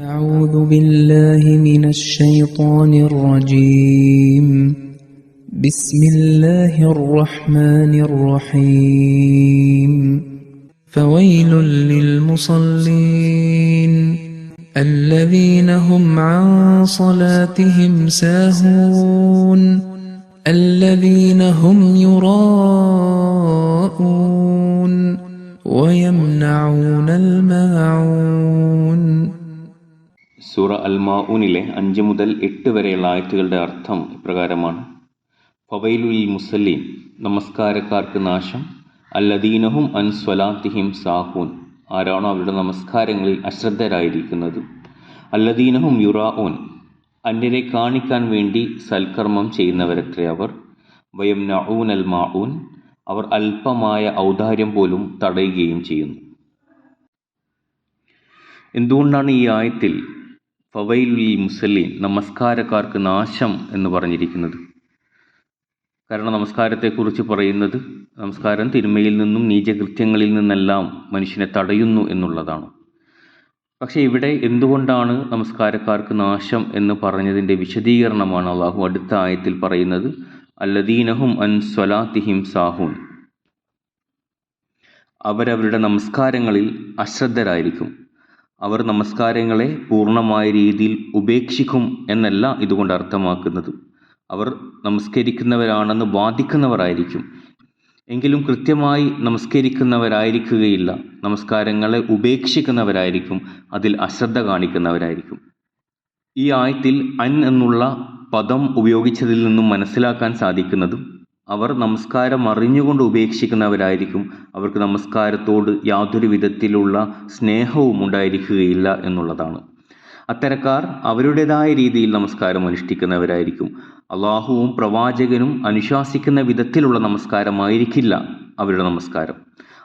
أعوذ بالله من الشيطان الرجيم. بسم الله الرحمن الرحيم. فويل للمصلين الذين هم عن صلاتهم ساهون الذين هم يراءون ويمنعون الماعون സൂറ അൽ മാഊനിലെ അഞ്ച് മുതൽ എട്ട് വരെയുള്ള ആയത്തുകളുടെ അർത്ഥം ഇപ്രകാരമാണ്. ഫവൈലുൽ മുസല്ലീൻ നമസ്കാരക്കാർക്ക് നാശം. അല്ലദീനഹും അൻ സ്വലാത്തിഹിം സാഹൂൻ. ആരാണോ അവരുടെ നമസ്കാരങ്ങളിൽ അശ്രദ്ധരായിരിക്കുന്നത്? അല്ലദീനഹും യുറാഊൻ. അന്യരെ കാണിക്കാൻ വേണ്ടി സൽക്കർമ്മം ചെയ്യുന്നവരത്രേ അവർ. വയം നഊൻ അൽ മാഊൻ അവർ അല്പമായ ഔദാര്യം പോലും തടയുകയും ചെയ്യുന്നു. എന്തുകൊണ്ടാണ് ഈ ആയത്തിൽ ഫവൈലുൽ മുസല്ലീൻ നമസ്കാരക്കാർക്ക് നാശം എന്ന് പറഞ്ഞിരിക്കുന്നത്. കാരണം നമസ്കാരത്തെക്കുറിച്ച് പറയുന്നത് നമസ്കാരം തിന്മയിൽ നിന്നും നീചകൃത്യങ്ങളിൽ നിന്നെല്ലാം മനുഷ്യനെ തടയുന്നു എന്നുള്ളതാണ്. പക്ഷേ ഇവിടെ എന്തുകൊണ്ടാണ് നമസ്കാരക്കാർക്ക് നാശം എന്ന് പറഞ്ഞതിന്റെ വിശദീകരണമാണ് അള്ളാഹു അടുത്ത ആയത്തിൽ പറയുന്നത് അല്ലദീനഹും അൻ സ്വലാത്തിഹിം സാഹൂൻ. അവരവരുടെ നമസ്കാരങ്ങളിൽ അശ്രദ്ധരായിരിക്കും. അവർ നമസ്കാരങ്ങളെ പൂർണമായ രീതിയിൽ ഉപേക്ഷിക്കും എന്നല്ല ഇതുകൊണ്ട് അർത്ഥമാക്കുന്നത്. അവർ നമസ്കരിക്കുന്നവരാണെന്ന് വാദിക്കുന്നവരായിരിക്കും. എങ്കിലും കൃത്യമായി നമസ്കരിക്കുന്നവരായിരിക്കുകയില്ല. നമസ്കാരങ്ങളെ ഉപേക്ഷിക്കുന്നവരായിരിക്കും. അതിൽ അശ്രദ്ധ കാണിക്കുന്നവരായിരിക്കും. ഈ ആയത്തിൽ അൻ എന്നുള്ള പദം ഉപയോഗിച്ചതിൽ നിന്നും മനസ്സിലാക്കാൻ സാധിക്കുന്നതും അവർ നമസ്കാരം അറിഞ്ഞുകൊണ്ട് ഉപേക്ഷിക്കുന്നവരായിരിക്കും. അവർക്ക് നമസ്കാരത്തോട് യാതൊരു വിധത്തിലുള്ള സ്നേഹവും ഉണ്ടായിരിക്കുകയില്ല എന്നുള്ളതാണ്. അത്തരക്കാർ അവരുടേതായ രീതിയിൽ നമസ്കാരം അനുഷ്ഠിക്കുന്നവരായിരിക്കും. അള്ളാഹുവും പ്രവാചകനും അനുശാസിക്കുന്ന വിധത്തിലുള്ള നമസ്കാരമായിരിക്കില്ല അവരുടെ നമസ്കാരം.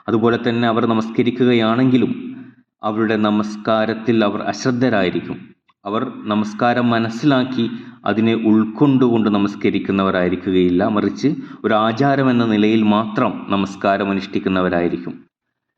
അതുപോലെ തന്നെ അവർ നമസ്കരിക്കുകയാണെങ്കിലും അവരുടെ നമസ്കാരത്തിൽ അവർ അശ്രദ്ധരായിരിക്കും. അവർ നമസ്കാരം മനസ്സിലാക്കി അതിനെ ഉൾക്കൊണ്ടുകൊണ്ട് നമസ്കരിക്കുന്നവരായിരിക്കുകയില്ല. മറിച്ച് ഒരു ആചാരം എന്ന നിലയിൽ മാത്രം നമസ്കാരം അനുഷ്ഠിക്കുന്നവരായിരിക്കും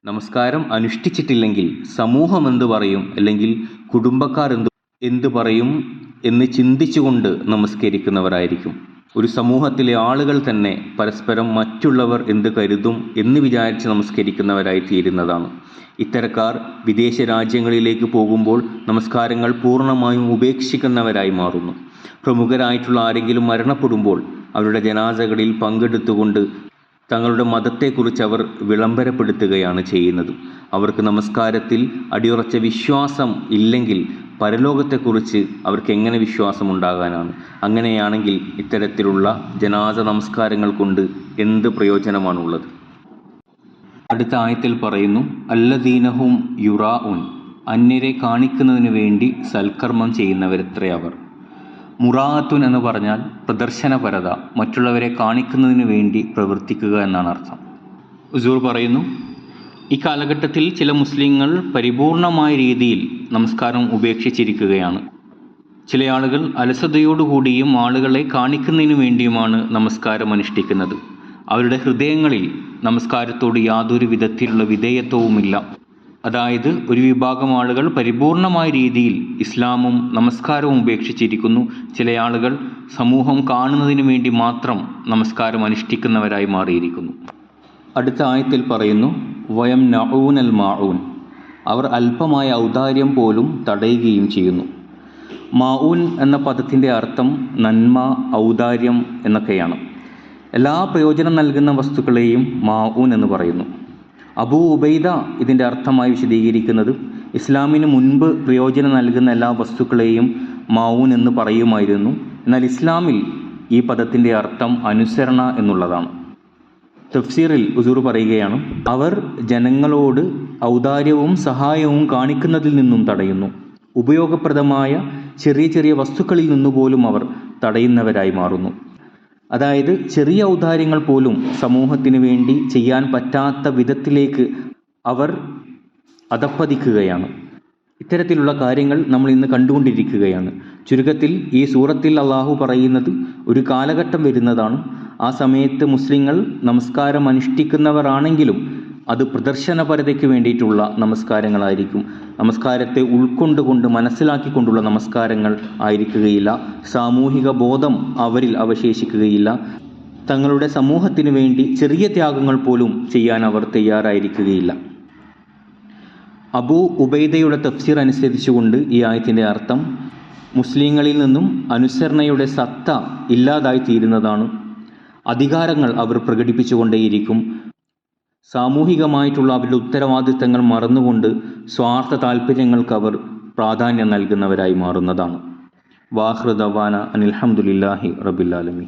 നമസ്കാരം അനുഷ്ഠിച്ചിട്ടില്ലെങ്കിൽ സമൂഹം എന്തു പറയും? അല്ലെങ്കിൽ കുടുംബക്കാർ എന്ത് എന്തു പറയും? എന്ന് ചിന്തിച്ചുകൊണ്ട് നമസ്കരിക്കുന്നവരായിരിക്കും. ഒരു സമൂഹത്തിലെ ആളുകൾ തന്നെ പരസ്പരം മറ്റുള്ളവർ എന്ത് കരുതും എന്ന് വിചാരിച്ച് നമസ്കരിക്കുന്നവരായി തീരുന്നതാണ്. ഇത്തരക്കാർ വിദേശ രാജ്യങ്ങളിലേക്ക് പോകുമ്പോൾ നമസ്കാരങ്ങൾ പൂർണമായും ഉപേക്ഷിക്കുന്നവരായി മാറുന്നു. പ്രമുഖരായിട്ടുള്ള ആരെങ്കിലും മരണപ്പെടുമ്പോൾ അവരുടെ ജനാസകളിൽ പങ്കെടുത്തുകൊണ്ട് തങ്ങളുടെ മതത്തെക്കുറിച്ച് അവർ വിളംബരപ്പെടുത്തുകയാണ് ചെയ്യുന്നത്. അവർക്ക് നമസ്കാരത്തിൽ അടിയുറച്ച വിശ്വാസം ഇല്ലെങ്കിൽ പരലോകത്തെക്കുറിച്ച് അവർക്ക് എങ്ങനെ വിശ്വാസം ഉണ്ടാകാനാണ് അങ്ങനെയാണെങ്കിൽ ഇത്തരത്തിലുള്ള ജനാസ നമസ്കാരങ്ങൾ കൊണ്ട് എന്ത് പ്രയോജനമാണുള്ളത്? അടുത്ത ആയത്തിൽ പറയുന്നു അല്ലദീനഹും യുറാഉൻ അന്യരെ കാണിക്കുന്നതിന് വേണ്ടി സൽക്കർമ്മം ചെയ്യുന്നവരത്രേ അവർ. മുറാത്തുൻ എന്ന് പറഞ്ഞാൽ പ്രദർശനപരത മറ്റുള്ളവരെ കാണിക്കുന്നതിന് വേണ്ടി പ്രവർത്തിക്കുക എന്നാണ് അർത്ഥം. ഉസൂർ പറയുന്നു ഈ കാലഘട്ടത്തിൽ ചില മുസ്ലിങ്ങൾ പരിപൂർണമായ രീതിയിൽ നമസ്കാരം ഉപേക്ഷിച്ചിരിക്കുകയാണ്. ചില ആളുകൾ അലസതയോടുകൂടിയും ആളുകളെ കാണിക്കുന്നതിന് വേണ്ടിയുമാണ് നമസ്കാരം അനുഷ്ഠിക്കുന്നത്. അവരുടെ ഹൃദയങ്ങളിൽ നമസ്കാരത്തോട് യാതൊരു വിധത്തിലുള്ള വിധേയത്വവുമില്ല. അതായത് ഒരു വിഭാഗം ആളുകൾ പരിപൂർണമായ രീതിയിൽ ഇസ്ലാമും നമസ്കാരവും ഉപേക്ഷിച്ചിരിക്കുന്നു. ചില ആളുകൾ സമൂഹം കാണുന്നതിന് വേണ്ടി മാത്രം നമസ്കാരം അനുഷ്ഠിക്കുന്നവരായി മാറിയിരിക്കുന്നു. അടുത്ത ആയത്തിൽ പറയുന്നു വയം നഊനൽ മാഊൻ. അവർ അല്പമായ ഔദാര്യം പോലും തടയുകയും ചെയ്യുന്നു. മാഊൻ എന്ന പദത്തിന്റെ അർത്ഥം നന്മ ഔദാര്യം എന്നൊക്കെയാണ്. എല്ലാ പ്രയോജനം നൽകുന്ന വസ്തുക്കളെയും മാഊൻ എന്ന് പറയുന്നു. അബൂ ഉബൈദ ഇതിന്റെ അർത്ഥമായി വിശദീകരിക്കുന്നത് ഇസ്ലാമിന് മുൻപ് പ്രയോജനം നൽകുന്ന എല്ലാ വസ്തുക്കളെയും മാഊൻ എന്ന് പറയുമായിരുന്നു. എന്നാൽ ഇസ്ലാമിൽ ഈ പദത്തിന്റെ അർത്ഥം അനുസരണ എന്നുള്ളതാണ്. തഫ്സീറിൽ ഉസൂർ പറയുകയാണ് അവർ ജനങ്ങളോട് ഔദാര്യവും സഹായവും കാണിക്കുന്നതിൽ നിന്നും തടയുന്നു. ഉപയോഗപ്രദമായ ചെറിയ ചെറിയ വസ്തുക്കളിൽ നിന്നുപോലും അവർ തടയുന്നവരായി മാറുന്നു. അതായത് ചെറിയ ഔദാര്യങ്ങൾ പോലും സമൂഹത്തിന് വേണ്ടി ചെയ്യാൻ പറ്റാത്ത വിധത്തിലേക്ക് അവർ അധപ്പതിക്കുകയാണ് ഇത്തരത്തിലുള്ള കാര്യങ്ങൾ നമ്മൾ ഇന്ന് കണ്ടുകൊണ്ടിരിക്കുകയാണ്. ചുരുക്കത്തിൽ ഈ സൂറത്തിൽ അള്ളാഹു പറയുന്നത് ഒരു കാലഘട്ടം വരുന്നതാണ്. ആ സമയത്ത് മുസ്ലിങ്ങൾ നമസ്കാരം അനുഷ്ഠിക്കുന്നവരാണെങ്കിലും അത് പ്രദർശനപരതയ്ക്ക് വേണ്ടിയിട്ടുള്ള നമസ്കാരങ്ങളായിരിക്കും. നമസ്കാരത്തെ ഉൾക്കൊണ്ടുകൊണ്ട് മനസ്സിലാക്കിക്കൊണ്ടുള്ള നമസ്കാരങ്ങൾ ആയിരിക്കുകയില്ല. സാമൂഹിക ബോധം അവരിൽ അവശേഷിക്കുകയില്ല. തങ്ങളുടെ സമൂഹത്തിന് വേണ്ടി ചെറിയ ത്യാഗങ്ങൾ പോലും ചെയ്യാൻ അവർ തയ്യാറായിരിക്കുകയില്ല. അബൂ ഉബൈദയുടെ തഫ്സീർ അനുസരിച്ചുകൊണ്ട് ഈ ആയത്തിന്റെ അർത്ഥം മുസ്ലിങ്ങളിൽ നിന്നും അനുസരണയുടെ സത്ത ഇല്ലാതായി തീരുന്നതാണ് അധികാരങ്ങൾ അവർ പ്രകടിപ്പിച്ചുകൊണ്ടേയിരിക്കും. സാമൂഹികമായിട്ടുള്ള അവരുടെ ഉത്തരവാദിത്തങ്ങൾ മറന്നുകൊണ്ട് സ്വാർത്ഥ താല്പര്യങ്ങൾക്ക് അവർ പ്രാധാന്യം നൽകുന്നവരായി മാറുന്നതാണ്. വാഹൃദവാന അനിൽഹമുല്ലാഹി റബില്ലാലമി